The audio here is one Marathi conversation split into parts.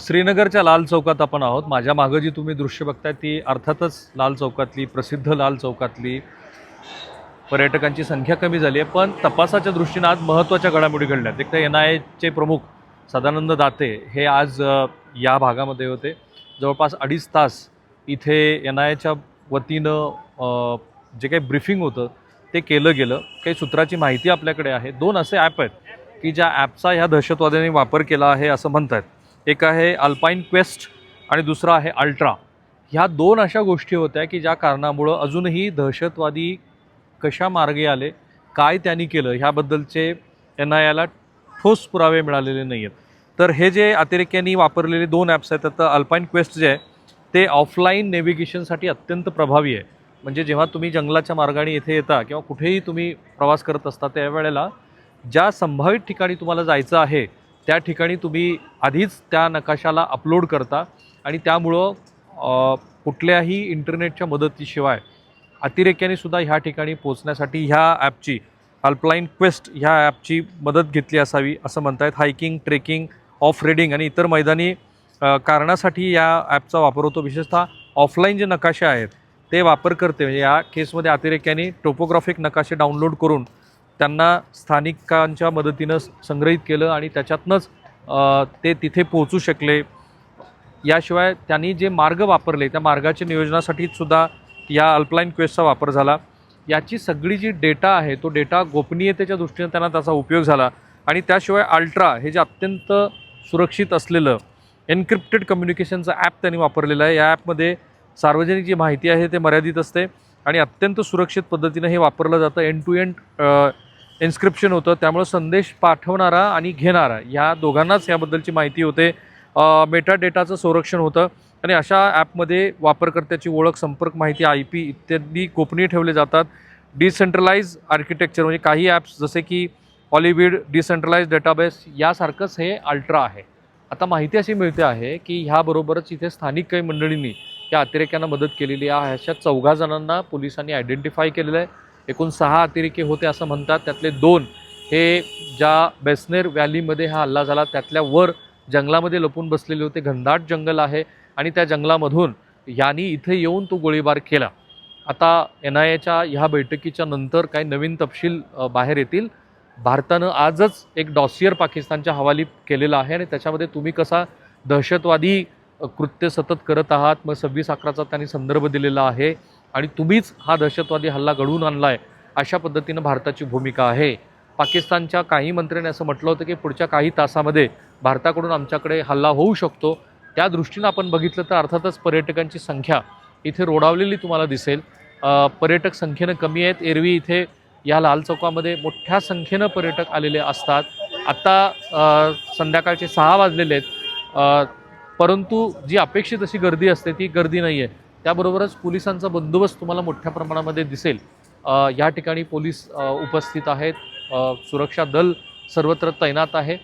श्रीनगरच्या लाल चौकात आपण आहोत. माझ्या मागं जी तुम्ही दृश्य बघताय ती अर्थातच लाल चौकातली प्रसिद्ध लाल चौकातली. पर्यटकांची संख्या कमी झाली आहे पण तपासाच्या दृष्टीनं आज महत्त्वाच्या घडामोडी घडल्यात एक तर एन आय एचे प्रमुख सदानंद दाते हे आज या भागामध्ये होते. जवळपास अडीच तास इथे एन आय एच्या वतीनं जे काही ब्रिफिंग होतं ते केलं गेलं काही सूत्राची माहिती आपल्याकडे आहे. दोन असे ॲप आहेत की ज्या ॲपचा ह्या दहशतवाद्यांनी वापर केला आहे असं म्हणतात. एक आहे अल्पाईन क्वेस्ट आणि दुसरा आहे अल्ट्रा ह्या दोन अशा गोष्टी होत्या की ज्या कारणामुळं अजूनही दहशतवादी कशा मार्गे आले काय त्यांनी केलं ह्याबद्दलचे एन आय आयला ठोस पुरावे मिळालेले नाही आहेत तर हे जे अतिरेक्यांनी वापरलेले दोन ॲप्स आहेत त्यात अल्पाईन क्वेस्ट जे आहे ते ऑफलाईन नेव्हिगेशनसाठी अत्यंत प्रभावी आहे. म्हणजे जेव्हा तुम्ही जंगलाच्या मार्गाने इथे येता किंवा कुठेही तुम्ही प्रवास करत असता त्यावेळेला ज्या संभावित ठिकाणी तुम्हाला जायचं आहे त्या ठिकाणी तुम्ही आधीच त्या नकाशाला अपलोड करता आणि त्यामुळं कुठल्याही इंटरनेटच्या मदतीशिवाय अतिरेक्याने सुद्धा ह्या ठिकाणी पोचण्यासाठी ह्या ॲपची अल्पलाईन क्वेस्ट ह्या ॲपची मदत घेतली असावी असं म्हणतायत. हायकिंग ट्रेकिंग ऑफ रेडिंग आणि इतर मैदानी कारणासाठी या ॲपचा वापर होतो. विशेषतः ऑफलाईन जे नकाशे आहेत ते वापर करते. म्हणजे या केसमध्ये अतिरेक्यांनी टोपोग्राफिक नकाशे डाउनलोड करून त्यांना स्थानिकांच्या मदतीनं संग्रहित केलं आणि त्याच्यातनंच ते तिथे पोहोचू शकले. याशिवाय त्यांनी जे मार्ग वापरले त्या मार्गाच्या नियोजनासाठी सुद्धा या अल्पलाईन क्वेस्टचा वापर झाला. याची सगळी जी डेटा आहे तो डेटा गोपनीयतेच्या दृष्टीने त्यांना त्याचा उपयोग झाला. आणि त्याशिवाय अल्ट्रा हे जे अत्यंत सुरक्षित असलेलं एन्क्रिप्टेड कम्युनिकेशनचं ॲप त्यांनी वापरलेलं आहे. या ॲपमध्ये सार्वजनिक जी माहिती आहे ते मर्यादित असते आणि अत्यंत सुरक्षित पद्धतीनं हे वापरलं जातं. एंड टू एंड इन्स्क्रिप्शन होतं. त्यामुळं संदेश पाठवणारा आणि घेणारा ह्या दोघांनाच याबद्दलची माहिती होते. मेटा डेटाचं संरक्षण होतं आणि अशा ॲपमध्ये वापरकर्त्याची ओळख संपर्क माहिती आय पी इत्यादी गोपनीय ठेवले जातात. डिसेंट्रलाइज आर्किटेक्चर म्हणजे काही ॲप्स जसे की ऑलिविड डिसेंट्रलाइज डेटाबेस यासारखंच हे अल्ट्रा आहे. आता माहिती अशी मिळते आहे की ह्याबरोबरच इथे स्थानिक काही मंडळींनी या अतिरेक्यांना मदत केलेली आहे. अशा चौघा जणांना पोलिसांनी आयडेंटिफाय केलेलं आहे. एकूण सहा अतिरेकी होते असं म्हणतात. त्यातले दोन हे ज्या बेसनेर व्हॅलीमध्ये हा हल्ला झाला त्यातल्या वर जंगलामध्ये लपून बसलेले होते. घनदाट जंगल आहे आणि त्या जंगलामधून यांनी इथे येऊन तो गोळीबार केला. आता एन आय एच्या ह्या बैठकीच्या नंतर काही नवीन तपशील बाहेर येतील. भारतानं आजच एक डॉसियर पाकिस्तानच्या हवाली केलेला आहे आणि त्याच्यामध्ये तुम्ही कसा दहशतवादी कृत्य सतत करत आहात. मग सव्वीस अकराचा त्यांनी संदर्भ दिलेला आहे. आणि तुम्हीच हा दहशतवादी हल्ला घडवून आणला आहे अशा पद्धतीनं भारताची भूमिका आहे. पाकिस्तानच्या काही मंत्र्यांनी असं म्हटलं होतं की पुढच्या काही तासामध्ये भारताकडून आमच्याकडे हल्ला होऊ शकतो. त्या दृष्टीनं आपण बघितलं तर अर्थातच पर्यटकांची संख्या इथे रोडावलेली तुम्हाला दिसेल. पर्यटक संख्येनं कमी आहेत. एरवी इथे या लाल चौकामध्ये मोठ्या संख्येनं पर्यटक आलेले असतात. आत्ता संध्याकाळचे सहा वाजलेले आहेत. परंतु जी अपेक्षित अशी गर्दी असते ती गर्दी नाही आहे त्याबरोबरच पोलिसांचा बंदोबस्त तुम्हाला मोठ्या प्रमाणामध्ये दिसेल. या ठिकाणी पोलीस उपस्थित आहेत. सुरक्षा दल सर्वत्र तैनात आहे.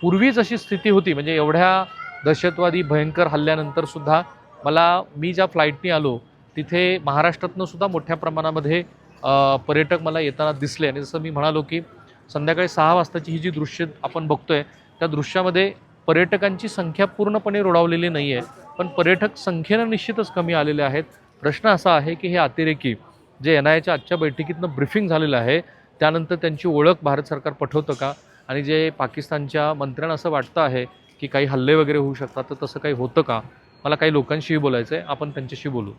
पूर्वी जशी स्थिती होती म्हणजे एवढ्या दहशतवादी भयंकर हल्ल्यानंतर सुद्धा मला मी ज्या फ्लाईटनी आलो तिथे महाराष्ट्रातनं सुद्धा मोठ्या प्रमाणामध्ये पर्यटक मला येताना दिसले. आणि जसं मी म्हणालो की संध्याकाळी सहा वाजताची ही जी दृश्य आपण बघतोय त्या दृश्यामध्ये पर्यटकांची संख्या पूर्णपणे रोडावलेली नाही आहे पण पर्यटक संख्येनं निश्चितच कमी आलेले आहेत. प्रश्न असा आहे की हे अतिरेकी जे एन आय एच्या आजच्या बैठकीतनं ब्रिफिंग झालेलं आहे त्यानंतर त्यांची ओळख भारत सरकार पठवतं का? आणि जे पाकिस्तानच्या मंत्र्यांना असं वाटतं आहे की काही हल्ले वगैरे होऊ शकतात तर तसं काही होतं का? मला काही लोकांशीही बोलायचं आहे आपण त्यांच्याशी बोलू.